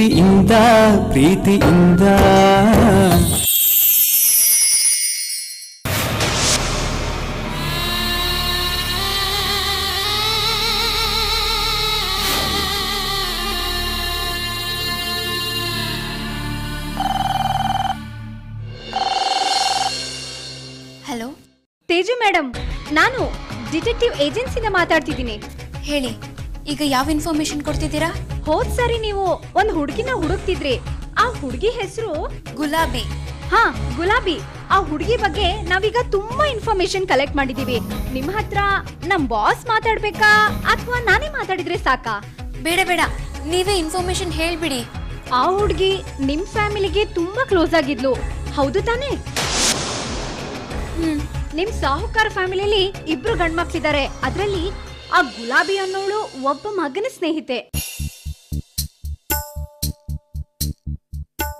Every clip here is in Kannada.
ಪ್ರೀತಿಯಿಂದ ಪ್ರೀತಿಯಿಂದ. ಹಲೋ? ತೇಜು ಮೇಡಮ್ ನಾನು ಡಿಟೆಕ್ಟಿವ್ ಏಜೆನ್ಸಿಯಿಂದ ಮಾತಾಡ್ತಿದ್ದೀನಿ. ಹೇಳಿ. ಈಗ ಯಾವ ಇನ್ಫಾರ್ಮೇಶನ್ ಕೊಡ್ತಿದ್ದೀರಾ? ಹೋದ್ ಸರಿ ನೀವು ಒಂದ್ ಹುಡುಗಿನ ಹುಡುಕ್ತಿದ್ರಿ. ಆ ಹುಡುಗಿ ಹೆಸರು ಗುಲಾಬಿ. ಹಾ ಗುಲಾಬಿ. ಆ ಹುಡುಗಿ ಬಗ್ಗೆ ನಾವೀಗ ತುಂಬಾ ಇನ್ಫಾರ್ಮೇಶನ್ ಕಲೆಕ್ಟ್ ಮಾಡಿದೀವಿ. ನಿಮ್ ಹತ್ರ ನಮ್ ಬಾಸ್ ಮಾತಾಡ್ಬೇಕಾ ಅಥವಾ ನಾನೇ ಮಾತಾಡಿದ್ರೆ ಸಾಕಾ? ಬೇಡ ಬೇಡ. ನೀವೇ ಇನ್ಫಾರ್ಮೇಶನ್ ಹೇಳ್ಬಿಡಿ. ಆ ಹುಡುಗಿ ನಿಮ್ ಫ್ಯಾಮಿಲಿಗೆ ತುಂಬಾ ಕ್ಲೋಸ್ ಆಗಿದ್ಲು. ಹೌದು ತಾನೇ? ಹ್ಮ್. ನಿಮ್ ಸಾಹುಕಾರ ಫ್ಯಾಮಿಲಿಲಿ ಇಬ್ರು ಗಂಡ್ಮಕ್ಳಿದ್ದಾರೆ ಅದ್ರಲ್ಲಿ ಆ ಗುಲಾಬಿ ಅನ್ನೋಳು ಒಬ್ಬ ಮಗನ ಸ್ನೇಹಿತೆ.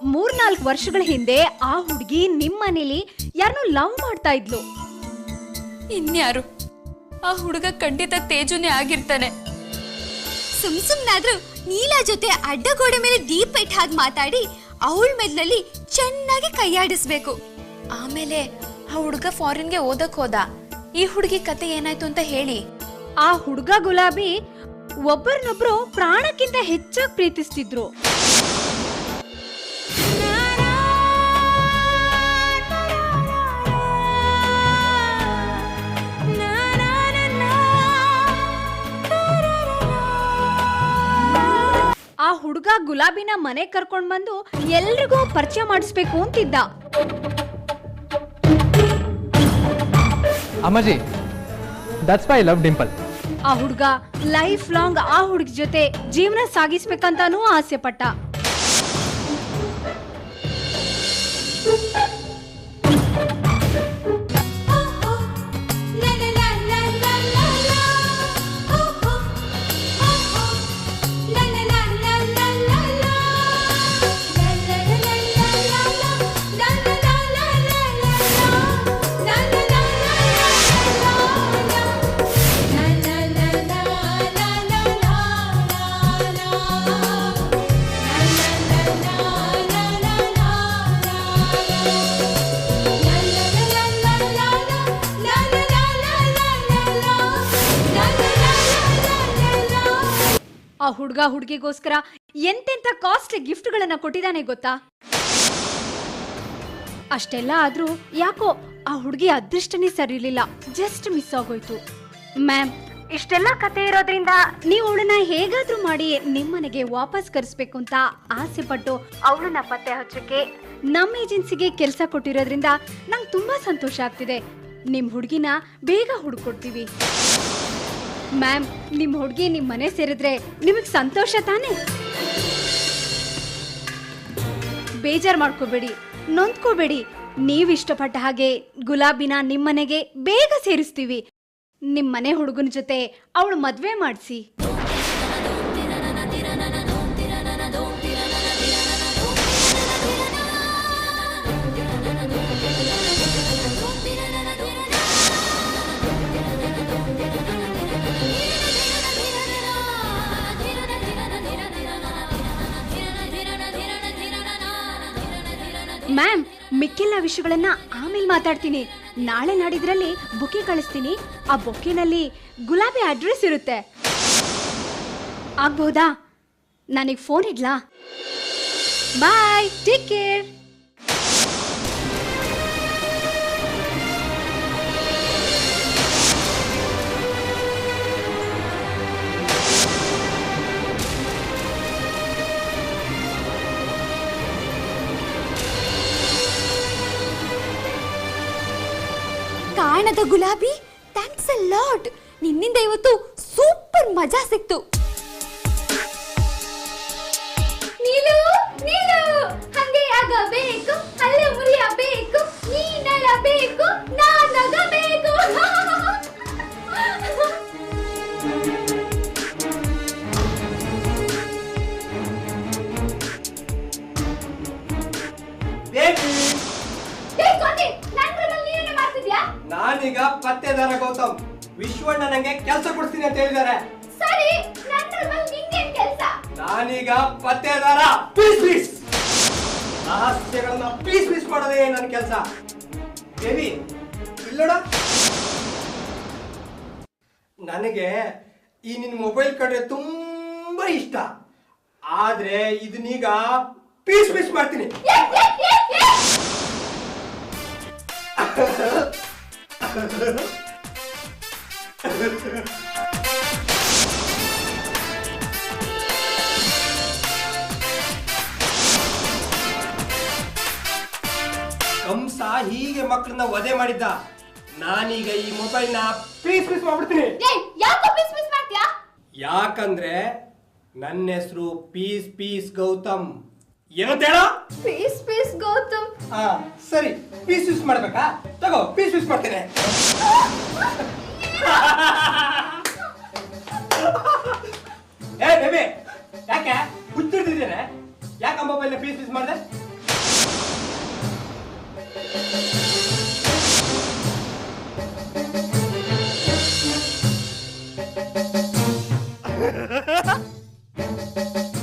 ಮೂರ್ನಾಲ್ಕು ವರ್ಷಗಳ ಹಿಂದೆ ಆ ಹುಡುಗಿ ನಿಮ್ಮನೇಲಿ ಯಾರನ್ನೋ ಲವ್ ಮಾಡ್ತಾ ಇದ್ಲು. ಇನ್ಯಾರು? ಆ ಹುಡುಗ ಖಂಡಿತ ತೇಜುನೇ ಆಗಿರ್ತಾನೆ. ಸುಮ್ ಸುಮ್ನಾದ್ರೂ ನೀಲಾ ಜೊತೆ ಅಡ್ಡಗೋಡೆ ಮೇಲೆ ದೀಪ ಇಟ್ಟ ಹಾಗೆ ಮಾತಾಡಿ ಅವಳ ಮೆದ್ಲಲ್ಲಿ ಚೆನ್ನಾಗಿ ಕೈಯಾಡಿಸ್ಬೇಕು. ಆಮೇಲೆ ಆ ಹುಡುಗ ಫಾರಿನ್ಗೆ ಓದಕ್ ಹೋದ. ಈ ಹುಡುಗಿ ಕತೆ ಏನಾಯ್ತು ಅಂತ ಹೇಳಿ. ಆ ಹುಡುಗ ಗುಲಾಬಿ ಒಬ್ಬರನ್ನೊಬ್ರು ಪ್ರಾಣಕ್ಕಿಂತ ಹೆಚ್ಚಾಗಿ ಪ್ರೀತಿಸ್ತಿದ್ರು. ಆ ಹುಡುಗ ಗುಲಾಬಿನ ಮನೆ ಕರ್ಕೊಂಡ್ ಬಂದು ಎಲ್ರಿಗೂ ಪರಿಚಯ ಮಾಡಿಸ್ಬೇಕು ಅಂತಿದ್ದ. ಅಮ್ಮಾಜಿ ದಟ್ಸ್ ವೈ ಲವ್ ಡಿಂಪಲ್ ಆ ಹುಡುಗ ಲೈಫ್ ಲಾಂಗ್ ಆ ಹುಡುಗ ಜೊತೆ ಜೀವನ ಸಾಗಿಸ್ಬೇಕಂತಾನೂ ಆಸೆ ಪಟ್ಟ ಹುಡುಗ ಹುಡುಗಿಗೋಸ್ಕರ ಎಂತೆಂತ ಕಾಸ್ಟ್ಲಿ ಗಿಫ್ಟ್ಗಳನ್ನ ಕೊಟ್ಟಿದ್ದಾನೆ ಗೊತ್ತಾ? ಅಷ್ಟೆಲ್ಲ ಆದ್ರೂ ಯಾಕೋ ಆ ಹುಡುಗಿ ಅದೃಷ್ಟನೇ ಸರಿಲಿಲ್ಲ ಜಸ್ಟ್ ಮಿಸ್ ಆಗೋಯ್ತು. ಮ್ಯಾಮ್ ಇಷ್ಟೆಲ್ಲ ಕತೆ ಇರೋದ್ರಿಂದ ನೀವು ಅವಳನ್ನ ಹೇಗಾದ್ರೂ ಮಾಡಿ ನಿಮ್ಮನೆಗೆ ವಾಪಸ್ ಕರೆಸ್ಬೇಕು ಅಂತ ಆಸೆ ಪಟ್ಟು ಅವಳನ್ನ ಪತ್ತೆ ಹಚ್ಚಕ್ಕೆ ನಮ್ಮ ಏಜೆನ್ಸಿಗೆ ಕೆಲಸ ಕೊಟ್ಟಿರೋದ್ರಿಂದ ನಂಗೆ ತುಂಬಾ ಸಂತೋಷ ಆಗ್ತಿದೆ. ನಿಮ್ ಹುಡುಗಿನ ಬೇಗ ಹುಡ್ಕೊಡ್ತೀವಿ. ಮ್ಯಾಮ್ ನಿಮ್ಮ ಹುಡುಗಿ ನಿಮ್ಮ ಮನೆ ಸೇರಿದ್ರೆ ನಿಮಗೆ ಸಂತೋಷ ತಾನೇ? ಬೇಜಾರ್ ಮಾಡ್ಕೋಬೇಡಿ, ನೊಂದ್ಕೋಬೇಡಿ. ನೀವು ಇಷ್ಟಪಟ್ಟ ಹಾಗೆ ಗುಲಾಬಿನ ನಿಮ್ಮನೆಗೆ ಬೇಗ ಸೇರಿಸ್ತೀವಿ. ನಿಮ್ಮ ಮನೆ ಹುಡುಗನ ಜೊತೆ ಅವಳು ಮದುವೆ ಮಾಡಿಸಿ. ಮ್ಯಾಮ್, ಮಿಕ್ಕೆಲ್ಲ ವಿಷಯಗಳನ್ನ ಆಮೇಲೆ ಮಾತಾಡ್ತೀನಿ. ನಾಳೆ ನಾಡಿದ್ರಲ್ಲಿ ಬುಕ್ಕೆ ಕಳಿಸ್ತೀನಿ. ಆ ಬೊಕ್ಕೆನಲ್ಲಿ ಗುಲಾಬಿ ಅಡ್ರೆಸ್ ಇರುತ್ತೆ. ಆಗ್ಬಹುದಾ? ನನಗೆ ಫೋನ್ ಇಡ್ಲಾ? ಬಾಯ್ ಟೇಕ್ ಕೇರ್ ಕಾಣದ ಗುಲಾಬಿ? ಥ್ಯಾಂಕ್ಸ್ ಅ ಲಾಟ್ ನಿನ್ನಿಂದ ಇವತ್ತು ಸೂಪರ್ ಮಜಾ ಸಿಕ್ತು. ನೀಲು ನೀಲು, ಹಂಗೆ ಆಗಬೇಕು. ಅಲ್ಲೇ ಮುರಿಯಬೇಕು ಇಷ್ಟ. ಆದ್ರೆ ಇದನ್ನೀಗ ಪೀಸ್ ಪೀಸ್ ಮಾಡ್ತೀನಿ. ಕಂಸ ಹೀಗೆ ಮಕ್ಕಳನ್ನ ವಧೆ ಮಾಡಿದ್ದ. ನಾನೀಗ ಈ ಮೊಬೈಲ್ನ ಪೀಸ್ ಪೀಸ್ ಮಾಡ್ಬಿಡ್ತೀನಿ. ಯಾಕಂದ್ರೆ ನನ್ನ ಹೆಸರು ಪೀಸ್ ಪೀಸ್ ಗೌತಮ್. ಏನಂತ ಹೇಳ? Piece piece Gautam. ಹಾ ಸರಿ. ಪೀಸ್ ಯೂಸ್ ಮಾಡ್ಬೇಕಾ? ತಗೋ ಪೀಸ್ ಯೂಸ್ ಮಾಡ್ತೇನೆ. ಏ ಬೇಬಿ ಯಾಕೆ? ಹುಚ್ಚಿಡ್ತಿದ್ದೇನೆ ಯಾಕೆ ಮೊಬೈಲ್ ಪೀಸ್ ಪೀಸ್ ಮಾಡಿದೆ?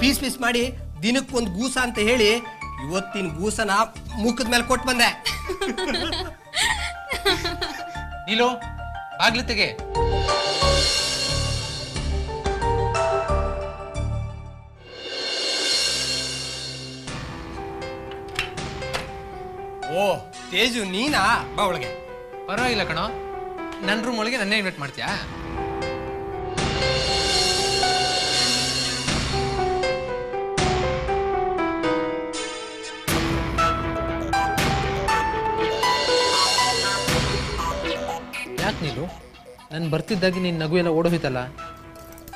ಪೀಸ್ ಪೀಸ್ ಮಾಡಿ ದಿನಕ್ಕೊಂದು ಗೂಸ ಅಂತ ಹೇಳಿ ಇವತ್ತಿನ ಗೂಸನ ಮುಖದ ಮೇಲೆ ಕೊಟ್ಟು ಬಂದೆ. ಇಲ್ಲೋ ಆಗ್ಲಿ ತೆಗೆ. ಓ ತೇಜು ನೀನಾ? ಬಾ ಒಳಗೆ. ಪರವಾಗಿಲ್ಲ ಕಣೋ. ನನ್ನ ರೂಮ್ ಒಳಗೆ ನನ್ನೇ ಇನ್ವೈಟ್ ಮಾಡ್ತೀಯಾ? ನಾನು ಬರ್ತಿದ್ದಾಗ ನಿನ್ನ ನಗು ಎಲ್ಲ ಓಡೋಯ್ತಲ್ಲ?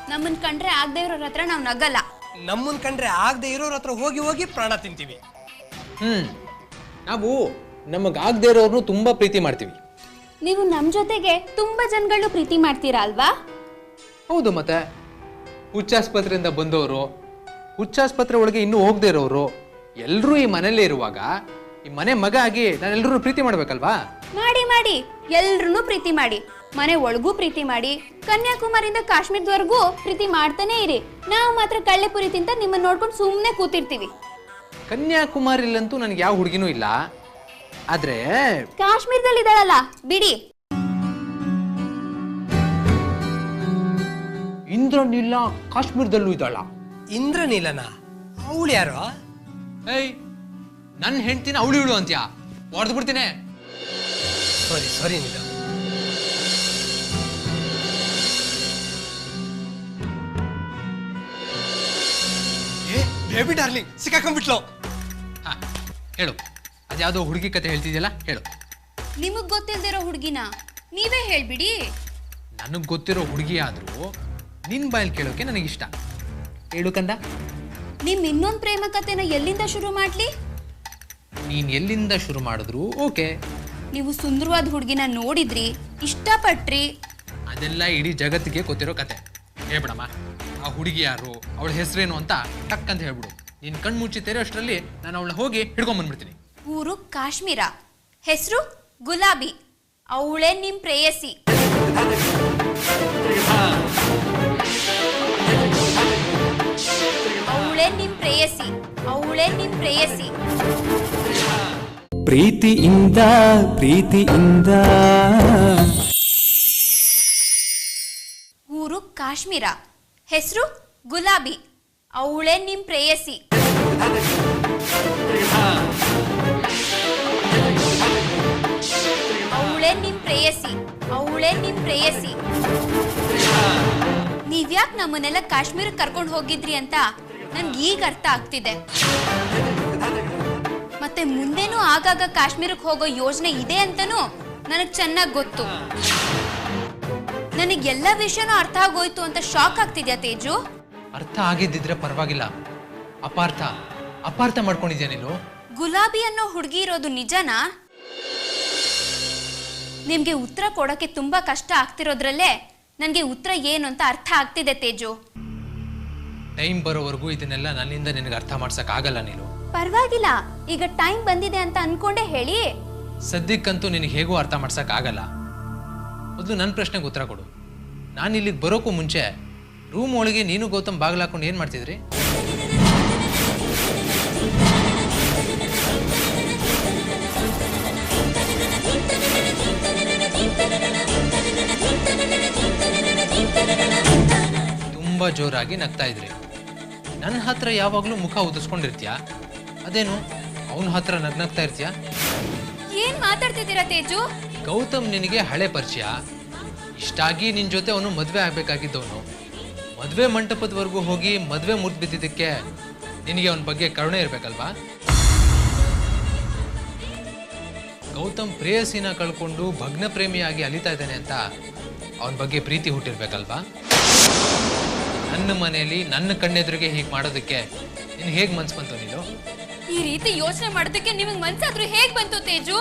ನಮ್ಮನ್ ಕಂಡ್ರೆ ಆಗದೆ ಇರೋರ ಹತ್ರ ನಾವ್ ನಗಲ್ಲ. ನಮ್ಮನ್ ಕಂಡ್ರೆ ಆಗದೆ ಇರೋರ ಹತ್ರ ಹೋಗಿ ಹೋಗಿ ಪ್ರಾಣ ತಿಂತೀವಿ. ಹ್ಮ್. ನಾವು ನಮಗೆ ಆಗದೆ ಇರೋರ್ನು ತುಂಬಾ ಪ್ರೀತಿ ಮಾಡ್ತೀವಿ. ನೀವು ನಮ್ ಜೊತೆಗೆ ತುಂಬಾ ಜನಗಳು ಪ್ರೀತಿ ಮಾಡ್ತೀರಾ ಅಲ್ವಾ? ಹೌದು ಮತ್ತೆ. ಹುಚ್ಚಾಸ್ಪತ್ರೆಯಿಂದ ಬಂದವರು ಹುಚ್ಚಾಸ್ಪತ್ರೆ ಒಳಗೆ ಇನ್ನೂ ಹೋಗದೆ ಇರೋರು ಎಲ್ಲರೂ ಈ ಮನೇಲಿ ಇರುವಾಗ ಈ ಮನೆ ಮಗ ಆಗಿ ನಾನು ಎಲ್ಲರೂ ಪ್ರೀತಿ ಮಾಡ್ಬೇಕಲ್ವಾ? ಮಾಡಿ ಮಾಡಿ. ಎಲ್ರೂ ಪ್ರೀತಿ ಮಾಡಿ. ಮನೆ ಒಳಗೂ ಪ್ರೀತಿ ಮಾಡಿ ಕನ್ಯಾಕುಮಾರಿಯಿಂದ ಕಾಶ್ಮೀರದವರೆಗೂ ಪ್ರೀತಿ ಮಾಡ್ತಾನೆ ಇರಿ. ನಾವು ಮಾತ್ರ ಕಳ್ಳೆಪುರಿ ತಿಂತ ನಿಮ್ಮನ್ನ ನೋಡ್ಕೊಂಡು ಸುಮ್ಮನೆ ಕೂತಿರ್ತೀವಿ. ಕನ್ಯಾಕುಮಾರಿಲಂತೂ ನನಗೆ ಯಾವ ಹುಡುಗಿನೂ ಇಲ್ಲ. ಆದ್ರೆ ಕಾಶ್ಮೀರದಲ್ಲಿ ಇದ್ದಾಳಲ್ಲ ಬಿಡಿ. ಇಂದ್ರನಿಲ್ಲ ಕಾಶ್ಮೀರದಲ್ಲೂ ಇದ್ದಾಳ. ಇಂದ್ರನಿಲ್ಲನ ಅವಳು ಯಾರು? ಏಯ್ ನನ್ನ ಹೆಂಡ್ತಿನ ಅವಳು ಇಳು ಅಂತ್ಯಾ? ಹೊಡೆದು ಬಿಡ್ತೀನಿ. ಸಾರಿ ಸಾರಿ ನೀಲ ಬೇಬಿ ಡಾರ್ಲಿಂಗ್ ಸಿಕ್ಕಾಕೊಂಡ್ಬಿಟ್ಲು ಹಾ ಹೇಳು. ಅದ್ಯಾವುದೋ ಹುಡುಗಿ ಕತೆ ಹೇಳ್ತಿದ್ಯಲ್ಲ ಹೇಳು. ನಿಮಗ್ ಗೊತ್ತಿಲ್ದಿರೋ ಹುಡುಗಿನ ನೀವೇ ಹೇಳ್ಬಿಡಿ. ನನಗೆ ಗೊತ್ತಿರೋ ಹುಡುಗಿ ಆದ್ರೂ ನಿನ್ ಬಾಯಲ್ಲಿ ಕೇಳೋಕೆ ನನಗಿಷ್ಟ ಹೇಳು ಕಂದ. ನಿಮ್ ಇನ್ನೊಂದ್ ಪ್ರೇಮ ಕಥೆನ ಎಲ್ಲಿಂದ ಶುರು ಮಾಡ್ಲಿ? ನೀನು ಎಲ್ಲಿಂದ ಶುರು ಮಾಡಿದ್ರು ಓಕೆ. ನೀವು ಸುಂದರವಾದ ಹುಡುಗಿನ ನೋಡಿದ್ರಿ ಇಷ್ಟಪಟ್ರಿ. ಅದೆಲ್ಲ ಇಡೀ ಜಗತ್ತಿಗೆ ಗೊತ್ತಿರೋ ಕತೆ. ಹೇಳ್ಬಿಡಮ್ಮ. ಆ ಹುಡುಗಿ ಯಾರು ಅವಳ ಹೆಸರೇನು ಅಂತ ಟಕ್ ಅಂತ ಹೇಳ್ಬಿಡು. ನೀನು ಕಣ್ಣು ಮುಚ್ಚಿ ತೆರೆಯೋ ಅಷ್ಟರಲ್ಲಿ ನಾನು ಅವಳನ್ನ ಹೋಗಿ ಹಿಡ್ಕೊಂಬಂದ್ಬಿಡ್ತೀನಿ ಊರು ಕಾಶ್ಮೀರ. ಹೆಸರು ಗುಲಾಬಿ. ಅವಳೇ ನಿಮ್ ಪ್ರೇಯಸಿ. ಅವಳೇ ನಿಮ್ ಪ್ರೇಯಸಿ. ಅವಳೇ ನಿಮ್ ಪ್ರೇಯಸಿ. ಪ್ರೀತಿಯಿಂದ ಪ್ರೀತಿಯಿಂದ. ಊರು ಕಾಶ್ಮೀರ. ಹೆಸರು? ಗುಲಾಬಿ. ಅವಳೇ ನಿಮ್ ಪ್ರೇಯಸಿ. ಅವಳೇ ನಿಮ್ ಪ್ರೇಯಸಿ. ಅವಳೇ ನಿಮ್ ಪ್ರೇಯಸಿ. ನೀವ್ಯಾಕ್ ನಮ್ಮನ್ನೆಲ್ಲ ಕಾಶ್ಮೀರಕ್ಕೆ ಕರ್ಕೊಂಡು ಹೋಗಿದ್ರಿ ಅಂತ ನನ್ಗೆ ಈಗ ಅರ್ಥ ಆಗ್ತಿದೆ. ಮತ್ತೆ ಮುಂದೇನು ಆಗಾಗ ಕಾಶ್ಮೀರಕ್ಕೆ ಹೋಗೋ ಯೋಜನೆ ಇದೆ ಅಂತನೂ ನನಗೆ ಚೆನ್ನಾಗಿ ಗೊತ್ತು. ನನಗೆ ಎಲ್ಲ ವಿಷಯನೂ ಅರ್ಥ ಆಗೋಯ್ತು ಅಂತ ಶಾಕ್ ಆಗ್ತಿದ್ಯಾ ತೇಜು? ಅರ್ಥ ಆಗಿದ್ದಿದ್ರೆ ಪರವಾಗಿಲ್ಲ. ಅಪಾರ್ಥ. ಅಪಾರ್ಥ ಮಾಡ್ಕೊಂಡಿದ್ಯಾ ನೀನು ಗುಲಾಬಿ ಅನ್ನೋ ಹುಡುಗಿ ಇರೋದು ನಿಜನಾ? ನಿಮ್ಗೆ ಉತ್ತರ ಕೊಡಕ್ಕೆ ತುಂಬಾ ಕಷ್ಟ ಆಗ್ತಿರೋದ್ರಲ್ಲೇ ನನ್ಗೆ ಉತ್ತರ ಏನು ಅಂತ ಅರ್ಥ ಆಗ್ತಿದೆ ತೇಜು. ಟೈಮ್ ಬರೋವರೆಗೂ ಇದನ್ನೆಲ್ಲ ನನ್ನಿಂದ ನಿನಗೆ ಅರ್ಥ ಮಾಡ್ಸಕ್ ಆಗಲ್ಲ ನೀನು. ಪರವಾಗಿಲ್ಲ. ಈಗ ಟೈಮ್ ಬಂದಿದೆ ಅಂತ ಅನ್ಕೊಂಡೆ ಹೇಳಿ. ಸದ್ಯಕ್ಕಂತೂ ನಿನಗೆ ಹೇಗೂ ಅರ್ಥ ಮಾಡ್ಸಕ್ ಆಗಲ್ಲ ಮೊದಲು ನನ್ನ ಪ್ರಶ್ನೆಗೆ ಉತ್ತರ ಕೊಡು. ನಾನು ಇಲ್ಲಿಗೆ ಬರೋಕ್ಕೂ ಮುಂಚೆ ರೂಮ್ ಒಳಗೆ ನೀನು ಗೌತಮ್ ಬಾಗಿಲು ಹಾಕೊಂಡು ಏನು ಮಾಡ್ತಿದ್ರಿ? ತುಂಬ ಜೋರಾಗಿ ನಗ್ತಾ ಇದ್ರಿ. ನನ್ನ ಹತ್ರ ಯಾವಾಗಲೂ ಮುಖ ಉದಿಸ್ಕೊಂಡಿರ್ತೀಯಾ ಅದೇನು, ಅವನ ಹತ್ರ ನಗ್ನಗ್ತಾ ಇರ್ತೀಯ? ಏನ್ ಮಾತಾಡ್ತಿದ್ದೀರಾ ತೇಜು? ಗೌತಮ್ ನಿನಗೆ ಹಳೆ ಪರಿಚಯ? ಇಷ್ಟಾಗಿ ನಿನ್ನ ಜೊತೆ ಅವನು ಮದ್ವೆ ಆಗ್ಬೇಕಾಗಿದ್ದವನು. ಮದುವೆ ಮಂಟಪದವರೆಗೂ ಹೋಗಿ ಮದುವೆ ಮುರಿದು ಬಿದ್ದಿದ್ದಕ್ಕೆ ನಿನಗೆ ಅವನ ಬಗ್ಗೆ ಕರುಣೆ ಇರಬೇಕಲ್ವಾ? ಗೌತಮ್ ಪ್ರೇಯಸಿನ ಕಳ್ಕೊಂಡು ಭಗ್ನ ಪ್ರೇಮಿಯಾಗಿ ಅಲಿತಾ ಇದ್ದಾನೆ ಅಂತ ಅವನ ಬಗ್ಗೆ ಪ್ರೀತಿ ಹುಟ್ಟಿರ್ಬೇಕಲ್ವಾ? ನನ್ನ ಮನೆಯಲ್ಲಿ ನನ್ನ ಕಣ್ಣೆದುರಿಗೆ ಹೀಗೆ ಮಾಡೋದಕ್ಕೆ ನಿನ್ ಹೇಗೆ ಮನ್ಸು ಬಂತು ನೀನು? ಈ ರೀತಿ ಯೋಚನೆ ಮಾಡೋದಕ್ಕೆ ನಿಮಗೆ ಮನ್ಸಾದ್ರೂ ಹೇಗ್ ಬಂತು ತೇಜು?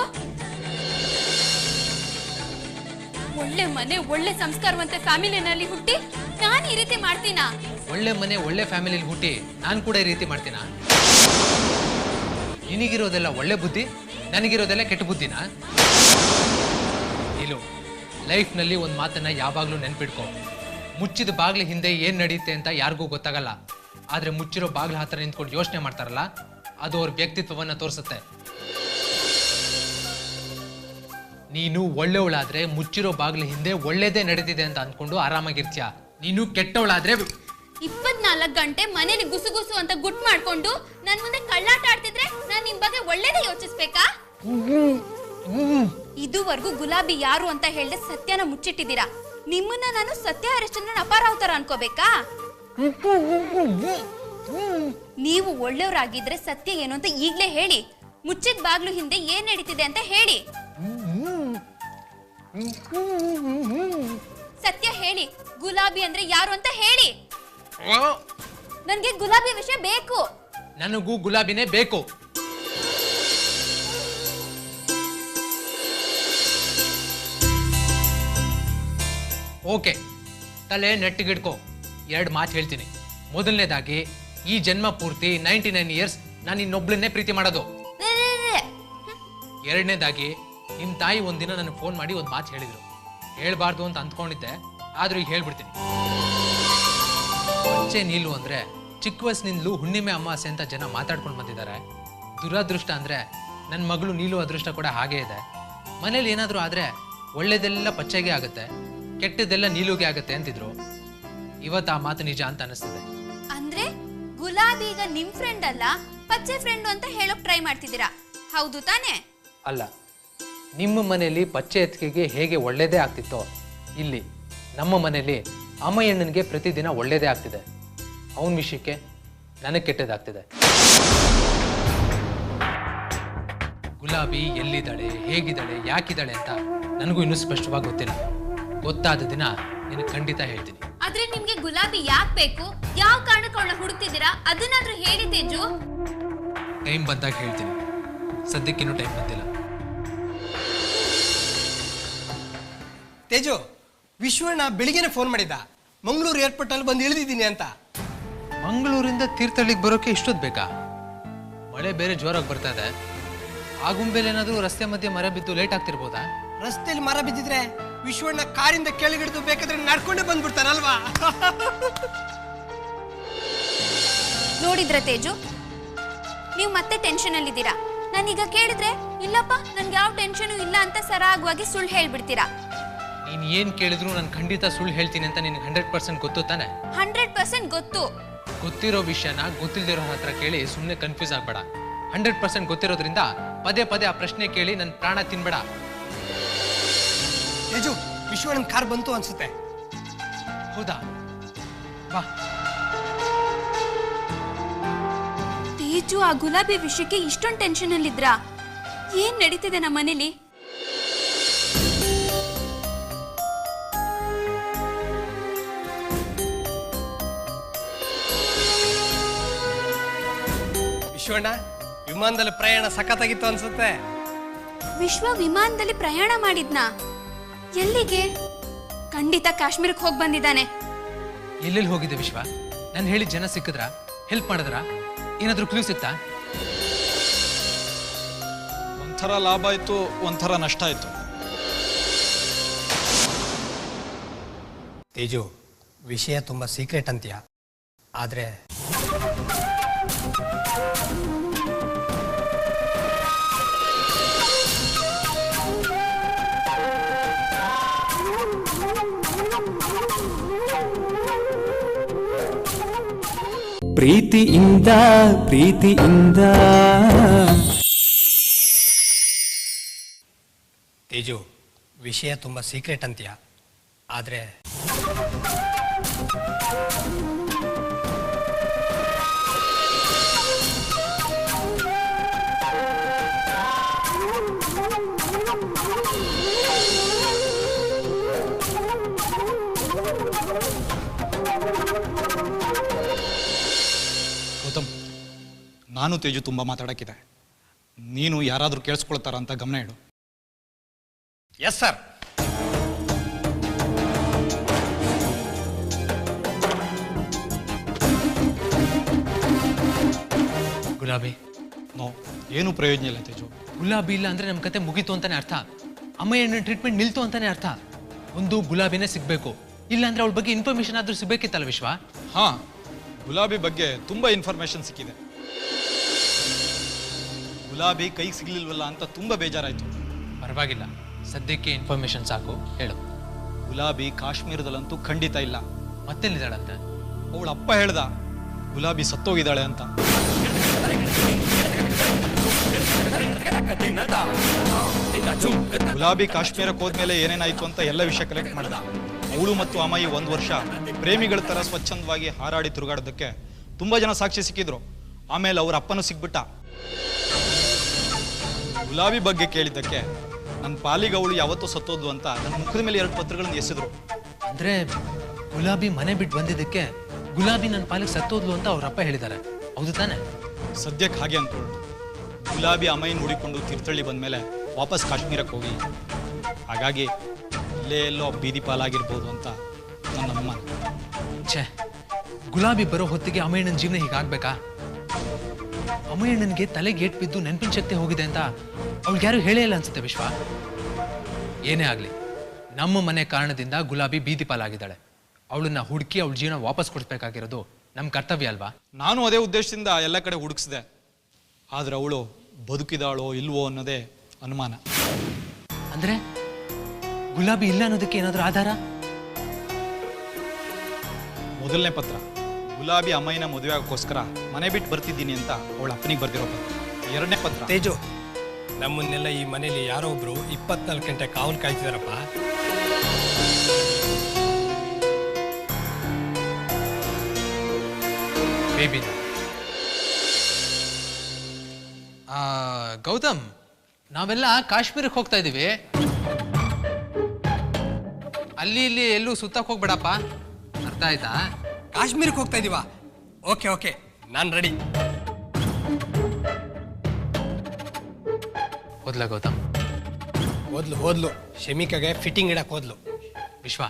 ಒಳ್ಳೆ ಮನೆ, ಒಳ್ಳೆ ಸಂಸ್ಕಾರವಂತ ಫ್ಯಾಮಿಲಿನಲ್ಲಿ ಹುಟ್ಟಿ ನಾನು ಈ ರೀತಿ ಮಾಡ್ತೀನಾ? ಒಳ್ಳೆ ಮನೆ, ಒಳ್ಳೆ ಫ್ಯಾಮಿಲಿಲಿ ಹುಟ್ಟಿ ನಾನು ಕೂಡ ಈ ರೀತಿ ಮಾಡ್ತೀನ? ನಿನಗಿರೋದೆಲ್ಲ ಒಳ್ಳೆ ಬುದ್ಧಿ, ನನಗಿರೋದೆಲ್ಲ ಕೆಟ್ಟ ಬುದ್ಧಿನಾ? ಇಲು, ಲೈಫ್ನಲ್ಲಿ ಒಂದು ಮಾತನ್ನ ಯಾವಾಗಲೂ ನೆನ್ಪಿಡ್ಕೊ ಮುಚ್ಚಿದ ಬಾಗ್ಲ ಹಿಂದೆ ಏನು ನಡೆಯುತ್ತೆ ಅಂತ ಯಾರಿಗೂ ಗೊತ್ತಾಗಲ್ಲ. ಆದರೆ ಮುಚ್ಚಿರೋ ಬಾಗ್ಲ ಹತ್ರ ನಿಂತ್ಕೊಂಡು ಯೋಚನೆ ಮಾಡ್ತಾರಲ್ಲ, ಅದು ಅವ್ರ ವ್ಯಕ್ತಿತ್ವವನ್ನು ತೋರಿಸುತ್ತೆ. ನೀನು ಒಳ್ಳೆಯವಳಾದ್ರೆ ಮುಚ್ಚಿರೋ ಬಾಗ್ಲ ಹಿಂದೆ ಒಳ್ಳೇದೇ ನಡೀತಿದೆ ಅಂತ ಅಂದ್ಕೊಂಡು ಆರಾಮಾಗಿರ್ತೀಯ? ನೀನು ಕೆಟ್ಟವಳಾದ್ರೆ ಇಪ್ಪತ್ನಾಲ್ಕು ಗಂಟೆ ಮನೇಲಿ ಗುಸುಗುಸು ಅಂತ ಗುಟ್ ಮಾಡ್ಕೊಂಡು ನನ್ ಮುಂದೆ ಕಳ್ಳಾಟ ಆಡ್ತಿದ್ರೆ ನಾನ್ ನಿಮ್ ಬಗ್ಗೆ ಒಳ್ಳೇದೇ ಯೋಚಿಸ್ಬೇಕಾ? ಇದುವರೆಗೂ ಗುಲಾಬಿ ಯಾರು ಅಂತ ಹೇಳ್ದೆ ಸತ್ಯನ ಮುಚ್ಚಿಟ್ಟಿದ್ದೀರಾ? ನಿಮ್ಮನ್ನ ನಾನು ಸತ್ಯ ಹರಿಶ್ಚಂದ್ರನ್ ಅವತಾರ ಅನ್ಕೋಬೇಕಾ? ನೀವು ಒಳ್ಳೆಯವರಾಗಿದ್ರೆ ಸತ್ಯ ಏನು ಅಂತ ಈಗ್ಲೇ ಹೇಳಿ. ಮುಚ್ಚಿದ ಬಾಗ್ಲು ಹಿಂದೆ ಏನ್ ನಡೀತಿದೆ ಅಂತ ಹೇಳಿ. ಸತ್ಯ ಹೇಳಿ. ಗುಲಾಬಿ ಅಂದ್ರೆ ಯಾರು ಅಂತ ಹೇಳಿ. ನನ್ಗೆ ಗುಲಾಬಿ ವಿಷಯ ಬೇಕು. ನನಗೂ ಗುಲಾಬಿನೇ ಬೇಕು. ಓಕೆ ತಲೆ ನೆಟ್ಟಿಗಿಡ್ಕೊ. ಎರಡು ಮಾತು ಹೇಳ್ತೀನಿ. ಮೊದಲನೇದಾಗಿ ಈ ಜನ್ಮ ಪೂರ್ತಿ ನೈಂಟಿ ನೈನ್ ಇಯರ್ಸ್ ನಾನು ಇನ್ನೊಬ್ಳನ್ನೇ ಪ್ರೀತಿ ಮಾಡೋದು. ಎರಡನೇದಾಗಿ ನಿಮ್ಮ ತಾಯಿ ಒಂದಿನ ನನಗೆ ಫೋನ್ ಮಾಡಿ ಒಂದು ಮಾತು ಹೇಳಿದರು. ಹೇಳಬಾರ್ದು ಅಂತ ಅಂದ್ಕೊಂಡಿದ್ದೆ ಆದ್ರೂ ಈಗ ಹೇಳ್ಬಿಡ್ತೀನಿ. ಪಚ್ಚೆ ನೀಲು ಅಂದ್ರೆ ಚಿಕ್ಕ ವಯಸ್ಸಿನಿಂದಲೂ ಹುಣ್ಣಿಮೆ ಅಮಾವಾಸ್ಯೆ ಅಂತ ಜನ ಮಾತಾಡ್ಕೊಂಡು ಬಂದಿದ್ದಾರೆ. ದುರದೃಷ್ಟ ಅಂದ್ರೆ ನನ್ನ ಮಗಳು ನೀಲು ಅದೃಷ್ಟ ಕೂಡ ಹಾಗೇ ಇದೆ. ಮನೇಲಿ ಏನಾದರೂ ಆದ್ರೆ ಒಳ್ಳೇದೆಲ್ಲ ಪಚ್ಚೆಗೆ ಆಗುತ್ತೆ ಕೆಟ್ಟದೆಲ್ಲ ನೀಲುಗೆ ಆಗುತ್ತೆ ಅಂತಿದ್ರು. ಇವತ್ತು ಆ ಮಾತು ನಿಜ ಅಂತ ಅನಿಸ್ತಿದೆ ಅಂದ್ರೆ ಗುಲಾಬಿ ಈಗ ನಿಮ್ ಫ್ರೆಂಡ್ ಅಲ್ಲ ಪಚ್ಚೆ ಫ್ರೆಂಡ್ ಅಂತ ಹೇಳೋಕ್ ಟ್ರೈ ಮಾಡ್ತಿದ್ದೀರಾ? ಹೌದು ತಾನೇ? ಅಲ್ಲ ನಿಮ್ಮ ಮನೆಯಲ್ಲಿ ಪಚ್ಚೆ ಎತ್ತಿಗೆಗೆ ಹೇಗೆ ಒಳ್ಳೆಯದೇ ಆಗ್ತಿತ್ತೋ ಇಲ್ಲಿ ನಮ್ಮ ಮನೆಯಲ್ಲಿ ಅಮ್ಮಯ್ಯಣ್ಣನಿಗೆ ಪ್ರತಿದಿನ ಒಳ್ಳೆಯದೇ ಆಗ್ತಿದೆ. ಅವನ ವಿಷಯಕ್ಕೆ ನನಗೆ ಕೆಟ್ಟದಾಗ್ತಿದೆ. ಗುಲಾಬಿ ಎಲ್ಲಿದ್ದಾಳೆ ಹೇಗಿದ್ದಾಳೆ ಯಾಕಿದ್ದಾಳೆ ಅಂತ ನನಗೂ ಇನ್ನೂ ಸ್ಪಷ್ಟವಾಗಿ ಗೊತ್ತಿಲ್ಲ. ಗೊತ್ತಾದ ದಿನ ನಿನಗೆ ಖಂಡಿತ ಹೇಳ್ತೀನಿ. ಆದ್ರೆ ನಿಮ್ಗೆ ಗುಲಾಬಿ ಯಾಕೆ ಬೇಕು? ಯಾವ ಕಾರಣಕ್ಕೆ ಅವಳನ್ನ ಹುಡುಕ್ತಿದ್ದೀರಾ? ಅದನ್ನಾದ್ರೂ ಹೇಳಿ ತೇಜು. ಟೈಮ್ ಬಂದಾಗ ಹೇಳ್ತೀನಿ. ಸದ್ಯಕ್ಕಿನ್ನೂ ಟೈಮ್ ಬಂದಿಲ್ಲ. ತೇಜು ವಿಶ್ವಣ್ಣ ಬೆಳಿಗ್ಗೆನೆ ಫೋನ್ ಮಾಡಿದ್ದ. ಮಂಗಳೂರು ಏರ್ಪೋರ್ಟ್ ಅಲ್ಲಿ ಬಂದು ಇಳಿದಿದ್ದೀನಿ ಅಂತ. ಮಂಗಳೂರಿಂದ ತೀರ್ಥಹಳ್ಳಿಗೆ ಬರೋಕೆ ಇಷ್ಟೊತ್ತು ಬೇಕಾ? ಮಳೆ ಬೇರೆ ಜೋರಾಗಿ ಬರ್ತಾ ಇದೆ. ಆ ಏನಾದರೂ ರಸ್ತೆ ಮಧ್ಯೆ ಮರ ಬಿದ್ದು ಲೇಟ್ ಆಗ್ತಿರ್ಬೋದಾ? ರಸ್ತೆಯಲ್ಲಿ ಮರ ಬಿದ್ದಿದ್ರೆ ವಿಶ್ವಣ್ಣ ಕಾರಿಂದ ಕೆಳಗಿಡಿದು ಬೇಕಾದ್ರೆ ನಡ್ಕೊಂಡೇ ಬಂದ್ಬಿಡ್ತಾನಲ್ವಾ ನೋಡಿದ್ರ ತೇಜು? ನೀವು ಮತ್ತೆ ಟೆನ್ಷನ್ ಅಲ್ಲಿದ್ದೀರಾ? ನಾನೀಗ ಕೇಳಿದ್ರೆ ಇಲ್ಲಪ್ಪ ನನ್ಗೆ ಯಾವ ಟೆನ್ಷನು ಇಲ್ಲ ಅಂತ ಸರಾಗವಾಗಿ ಸುಳ್ಳು ಹೇಳ್ಬಿಡ್ತೀರಾ? ನೀನು ಏನ್ ಕೇಳಿದ್ರು ನಾನು ಖಂಡಿತ ಸುಳ್ಳು ಹೇಳ್ತೀನಿ ಅಂತ ನಿನ್ ಹಂಡ್ರೆಡ್ ಪರ್ಸೆಂಟ್ ಗೊತ್ತು ತಾನೆ? ಹಂಡ್ರೆಡ್ ಪರ್ಸೆಂಟ್ ಗೊತ್ತು. ಗೊತ್ತಿರೋ ವಿಷಯನ ಗೊತ್ತಿಲ್ದಿರೋ ಹತ್ರ ಕೇಳಿ ಸುಮ್ಮನೆ ಕನ್ಫ್ಯೂಸ್ ಆಗ್ಬೇಡ. ಹಂಡ್ರೆಡ್ ಪರ್ಸೆಂಟ್ ಗೊತ್ತಿರೋದ್ರಿಂದ ಪದೇ ಪದೇ ಆ ಪ್ರಶ್ನೆ ಕೇಳಿ ನನ್ನ ಪ್ರಾಣ ತಿನ್ಬೇಡ. ವಿಶ್ವ ನನ್ ಕಾರ್ ಬಂತು ಅನ್ಸುತ್ತೆ. ಹೌದಾ? ಬಾ. ತೇಜು ಆ ಗುಲಾಬಿ ವಿಷಯಕ್ಕೆ ಇಷ್ಟೊಂದು ಟೆನ್ಷನ್ ಅಲ್ಲಿದ್ರಾ? ಏನ್ ನಡೀತಿದೆ ನಮ್ಮ ಮನೇಲಿ ವಿಶ್ವಣ್ಣ ವಿಮಾನದಲ್ಲಿ ಪ್ರಯಾಣ ಸಖತ್ತಾಗಿತ್ತು ಅನ್ಸುತ್ತೆ. ವಿಶ್ವ ವಿಮಾನದಲ್ಲಿ ಪ್ರಯಾಣ ಮಾಡಿದ್ನಾ? ಎಲ್ಲಿಗೆ? ಖಂಡಿತ ಕಾಶ್ಮೀರಕ್ಕೆ ಹೋಗಿ ಬಂದಿದ್ದಾನೆ. ಎಲ್ಲೆಲ್ಲಿ ಹೋಗಿದೆ ವಿಶ್ವ? ನಾನು ಹೇಳಿ ಜನ ಸಿಕ್ಕಿದ್ರ? ಹೆಲ್ಪ್ ಮಾಡಿದ್ರ? ಏನಾದರೂ ಕ್ಲೂ ಸಿಕ್ತಾ ಒಂಥರ ಲಾಭ ಆಯ್ತು ಒಂಥರ ನಷ್ಟ ಆಯ್ತು ತೇಜು ವಿಷಯ ತುಂಬಾ ಸೀಕ್ರೆಟ್ ಅಂತೀಯ? ಆದ್ರೆ ಪ್ರೀತಿಯಿಂದ ಪ್ರೀತಿಯಿಂದ. ತೇಜು ವಿಷಯ ತುಂಬಾ ಸೀಕ್ರೆಟ್ ಅಂತೀಯ? ಆದ್ರೆ ನಾನು ತೇಜು ತುಂಬ ಮಾತಾಡೋಕ್ಕಿದೆ. ನೀನು ಯಾರಾದರೂ ಕೇಳಿಸ್ಕೊಳ್ತಾರ ಅಂತ ಗಮನ ಇಡು. ಎಸ್ ಸರ್ ಗುಲಾಬಿ. ನೋ ಏನು ಪ್ರಯೋಜನ ಇಲ್ಲ ತೇಜು. ಗುಲಾಬಿ ಇಲ್ಲ ಅಂದ್ರೆ ನಮ್ಮ ಕತೆ ಮುಗೀತು ಅಂತಾನೆ ಅರ್ಥ. ಅಮ್ಮಯ್ಯನ ಟ್ರೀಟ್ಮೆಂಟ್ ನಿಲ್ತು ಅಂತಾನೆ ಅರ್ಥ. ಒಂದು ಗುಲಾಬಿನೇ ಸಿಗಬೇಕು. ಇಲ್ಲ ಅಂದ್ರೆ ಅವಳ ಬಗ್ಗೆ ಇನ್ಫಾರ್ಮೇಶನ್ ಆದ್ರೂ ಸಿಗ್ಬೇಕಿತ್ತಲ್ಲ ವಿಶ್ವ? ಹಾ ಗುಲಾಬಿ ಬಗ್ಗೆ ತುಂಬ ಇನ್ಫಾರ್ಮೇಷನ್ ಸಿಕ್ಕಿದೆ. ಗುಲಾಬಿ ಕೈಗೆ ಸಿಗ್ಲಿಲ್ವಲ್ಲ ಅಂತ ತುಂಬಾ ಬೇಜಾರಾಯಿತು. ಪರವಾಗಿಲ್ಲ. ಸದ್ಯಕ್ಕೆ ಇನ್ಫಾರ್ಮೇಶನ್ ಸಾಕು. ಹೇಳು. ಗುಲಾಬಿ ಕಾಶ್ಮೀರದಲ್ಲಂತೂ ಖಂಡಿತ ಇಲ್ಲ. ಮತ್ತೆಲ್ಲಿದ್ದಾಳಂತೆ? ಅವಳ ಅಪ್ಪ ಹೇಳ್ದ ಗುಲಾಬಿ ಸತ್ತೋಗಿದ್ದಾಳೆ ಅಂತ. ಗುಲಾಬಿ ಕಾಶ್ಮೀರಕ್ಕೆ ಹೋದ್ಮೇಲೆ ಏನೇನಾಯ್ತು ಅಂತ ಎಲ್ಲ ವಿಷಯ ಕಲೆಕ್ಟ್ ಮಾಡ್ದ. ಅವಳು ಮತ್ತು ಅಮ್ಮಾಯಿ ಒಂದ್ ವರ್ಷ ಪ್ರೇಮಿಗಳ ತರ ಸ್ವಚ್ಛಂದವಾಗಿ ಹಾರಾಡಿ ತಿರುಗಾಡೋದಕ್ಕೆ ತುಂಬಾ ಜನ ಸಾಕ್ಷಿ ಸಿಕ್ಕಿದ್ರು. ಆಮೇಲೆ ಅವ್ರ ಅಪ್ಪನೂ ಸಿಕ್ಬಿಟ್ಟ ಗುಲಾಬಿ ಬಗ್ಗೆ ಕೇಳಿದ್ದಕ್ಕೆ ನನ್ನ ಪಾಲಿಗೆ ಅವಳು ಯಾವತ್ತೂ ಸತ್ತೋದು ಅಂತ ನನ್ನ ಮುಖದ ಮೇಲೆ ಎರಡು ಪತ್ರಗಳನ್ನು ಎಸೆದ್ರು. ಅಂದ್ರೆ ಗುಲಾಬಿ ಮನೆ ಬಿಟ್ಟು ಬಂದಿದ್ದಕ್ಕೆ ಗುಲಾಬಿ ನನ್ನ ಪಾಲಿಗೆ ಸತ್ತೋದ್ಲು ಅಂತ ಅವ್ರ ಅಪ್ಪ ಹೇಳಿದ್ದಾರೆ ಹೌದು ತಾನೆ? ಸದ್ಯಕ್ಕೆ ಹಾಗೆ ಅಂದ್ಕೊಳ್ಳು ಗುಲಾಬಿ ಅಮ್ಮಯ್ಯನ ಹುಡಿಕೊಂಡು ತೀರ್ಥಳ್ಳಿ ಬಂದಮೇಲೆ ವಾಪಸ್ ಕಾಶ್ಮೀರಕ್ಕೆ ಹೋಗಿ. ಹಾಗಾಗಿ ಇಲ್ಲೇ ಎಲ್ಲೋ ಬೀದಿ ಪಾಲಾಗಿರ್ಬೋದು ಅಂತ ನನ್ನ ಅಮ್ಮ ಛೇ ಗುಲಾಬಿ ಬರೋ ಹೊತ್ತಿಗೆ ಅಮ್ಮಯ್ಯನ ಜೀವನ ಹೀಗಾಗ್ಬೇಕಾ? ಅಮ್ಮಯ್ಯಣ್ಣನಿಗೆ ತಲೆಗೆ ಏಟ್ ಬಿದ್ದು ನೆನಪಿನ ಶಕ್ತಿ ಹೋಗಿದೆ ಅಂತ ಅವಳಿಗೆ ಯಾರು ಹೇಳೇ ಇಲ್ಲ ಅನ್ಸುತ್ತೆ ವಿಶ್ವ. ಏನೇ ಆಗಲಿ ನಮ್ಮ ಮನೆ ಕಾರಣದಿಂದ ಗುಲಾಬಿ ಬೀದಿ ಪಾಲಾಗಿದ್ದಾಳೆ. ಅವಳನ್ನ ಹುಡುಕಿ ಅವಳ ಜೀವನ ವಾಪಸ್ ಕೊಡಿಸ್ಬೇಕಾಗಿರೋದು ನಮ್ಮ ಕರ್ತವ್ಯ ಅಲ್ವಾ? ನಾನು ಅದೇ ಉದ್ದೇಶದಿಂದ ಎಲ್ಲ ಕಡೆ ಹುಡುಕ್ಸಿದೆ. ಆದ್ರೆ ಅವಳು ಬದುಕಿದಾಳೋ ಇಲ್ವೋ ಅನ್ನೋದೇ ಅನುಮಾನ. ಅಂದ್ರೆ ಗುಲಾಬಿ ಇಲ್ಲ ಅನ್ನೋದಕ್ಕೆ ಏನಾದರೂ ಆಧಾರ? ಮೊದಲನೇ ಪತ್ರ. ಗುಲಾಬಿ ಅಮ್ಮಯ್ಯನ ಮದುವೆ ಆಗೋಕ್ಕೋಸ್ಕರ ಮನೆ ಬಿಟ್ಟು ಬರ್ತಿದ್ದೀನಿ ಅಂತ ಅವಳ ಅಪ್ಪನಿಗೆ ಬರ್ದಿರೋ ಪತ್ರ. ಎರಡನೇ ಪತ್ರ. ತೇಜು ನಮ್ಮನ್ನೆಲ್ಲ ಈ ಮನೇಲಿ ಯಾರೋ ಒಬ್ರು ಇಪ್ಪತ್ನಾಲ್ಕು ಗಂಟೆ ಕಾವಲು ಕಾಯ್ತಿದಾರಪ್ಪ. ಬೇಬಿ ಗೌತಮ್ ನಾವೆಲ್ಲ ಕಾಶ್ಮೀರಕ್ಕೆ ಹೋಗ್ತಾ ಇದ್ದೀವಿ. ಅಲ್ಲಿ ಇಲ್ಲಿ ಎಲ್ಲೂ ಸುತ್ತಕ್ಕೆ ಹೋಗ್ಬೇಡಪ್ಪ. ಅರ್ಥ ಆಯ್ತಾ? ಕಾಶ್ಮೀರಕ್ಕೆ ಹೋಗ್ತಾ ಇದೀವಾ? Okay okay. ನಾನು ರೆಡಿ ಓದ್ಲ ಗೌತಮ್? ಓದ್ಲು ಹೋದ್ಲು ಶಮಿಕಾಗೆ ಫಿಟ್ಟಿಂಗ್ ಇಡಕ್ಕೆ ಹೋದ್ಲು ವಿಶ್ವ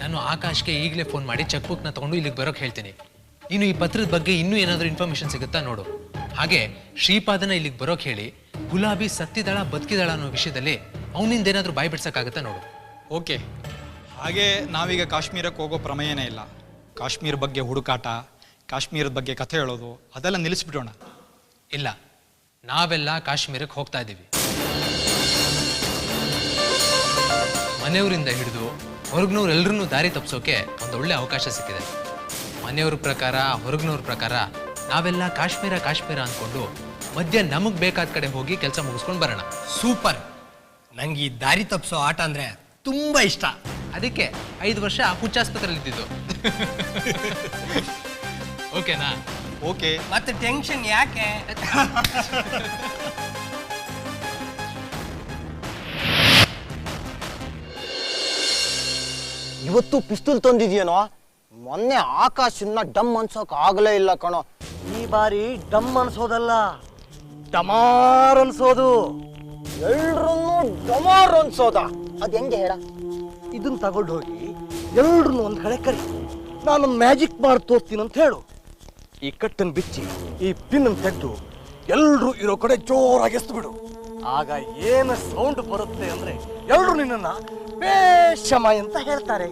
ನಾನು ಆಕಾಶ್ಗೆ ಈಗಲೇ ಫೋನ್ ಮಾಡಿ ಚೆಕ್ ಬುಕ್ನ ತಗೊಂಡು ಇಲ್ಲಿಗೆ ಬರೋಕೆ ಹೇಳ್ತೀನಿ. ಇನ್ನು ಈ ಪತ್ರದ ಬಗ್ಗೆ ಇನ್ನೂ ಏನಾದರೂ ಇನ್ಫಾರ್ಮೇಶನ್ ಸಿಗುತ್ತಾ ನೋಡು. ಹಾಗೆ ಶ್ರೀಪಾದನ ಇಲ್ಲಿಗೆ ಬರೋಕೆ ಹೇಳಿ ಗುಲಾಬಿ ಸತ್ತಿದಳ ಬದುಕಿದಳ ಅನ್ನೋ ವಿಷಯದಲ್ಲಿ ಅವನಿಂದ ಏನಾದರೂ ಬಾಯಿ ಬಿಡ್ಸೋಕ್ಕಾಗತ್ತಾ ನೋಡು. ಓಕೆ. ಹಾಗೆ ನಾವೀಗ ಕಾಶ್ಮೀರಕ್ಕೆ ಹೋಗೋ ಪ್ರಮೇಯನೇ ಇಲ್ಲ. ಕಾಶ್ಮೀರ ಬಗ್ಗೆ ಹುಡುಕಾಟ ಕಾಶ್ಮೀರದ ಬಗ್ಗೆ ಕಥೆ ಹೇಳೋದು ಅದೆಲ್ಲ ನಿಲ್ಲಿಸ್ಬಿಡೋಣ. ಇಲ್ಲ ನಾವೆಲ್ಲ ಕಾಶ್ಮೀರಕ್ಕೆ ಹೋಗ್ತಾ ಇದ್ದೀವಿ. ಮನೆಯವರಿಂದ ಹಿಡಿದು ಹೊರಗ್ನವ್ರು ಎಲ್ರನ್ನೂ ದಾರಿ ತಪ್ಪಿಸೋಕೆ ಒಂದು ಒಳ್ಳೆ ಅವಕಾಶ ಸಿಕ್ಕಿದೆ. ಮನೆಯವ್ರ ಪ್ರಕಾರ ಹೊರಗ್ನವ್ರ ಪ್ರಕಾರ ನಾವೆಲ್ಲ ಕಾಶ್ಮೀರ ಕಾಶ್ಮೀರ ಅಂದ್ಕೊಂಡು ಮಧ್ಯ ನಮಗೆ ಬೇಕಾದ ಕಡೆ ಹೋಗಿ ಕೆಲಸ ಮುಗಿಸ್ಕೊಂಡು ಬರೋಣ. ಸೂಪರ್. ನಂಗೆ ಈ ದಾರಿ ತಪ್ಪಿಸೋ ಆಟ ಅಂದರೆ ತುಂಬ ಇಷ್ಟ. ಅದಕ್ಕೆ ಐದು ವರ್ಷ ಹುಚ್ಚಾಸ್ಪತ್ರೆಯಲ್ಲಿ ಇದ್ದಿದ್ದು ಓಕೆನಾ? ಓಕೆ. ಮತ್ತೆ ಟೆನ್ಷನ್ ಯಾಕೆ? ಇವತ್ತು ಪಿಸ್ತೂಲ್ ತಂದಿದ್ಯೇನೋ? ಮೊನ್ನೆ ಆಕಾಶನ್ನ ಡಮ್ ಅನ್ಸೋಕ್ ಆಗಲೇ ಇಲ್ಲ ಕಣೋ. ಈ ಬಾರಿ ಡಮ್ ಅನ್ಸೋದಲ್ಲ. ಡಮಾರ್ ಅನ್ಸೋದು. ಎಲ್ರನ್ನೂ ಡಮಾರ್ ಅನ್ಸೋದ. ಅದ್ ಹೆಂಗೆ ಹೇಳ? ಇದನ್ನ ತಗೊಂಡು ಹೋಗಿ ಎಲ್ರನ್ನೂ ಒಂದ್ ಕಡೆ ಕರಿ. ನಾನು ಮ್ಯಾಜಿಕ್ ಮಾಡಿ ತೋರ್ತೀನಿ ಅಂತ ಹೇಳು. ಈ ಕಟ್ಟನ್ನು ಬಿಚ್ಚಿ, ಈ ಪಿನ್ ತೆಗೆದು ಎಲ್ಲರೂ ಇರೋ ಕಡೆ ಜೋರಾಗಿ ಎಸ್ದು ಬಿಡು. ಆಗ ಏನು ಸೌಂಡ್ ಬರುತ್ತೆ ಅಂದ್ರೆ ಎಲ್ಲರೂ ನಿನ್ನ ಬೇಷಮಾಯ್ ಅಂತ ಹೇಳ್ತಾರೆ.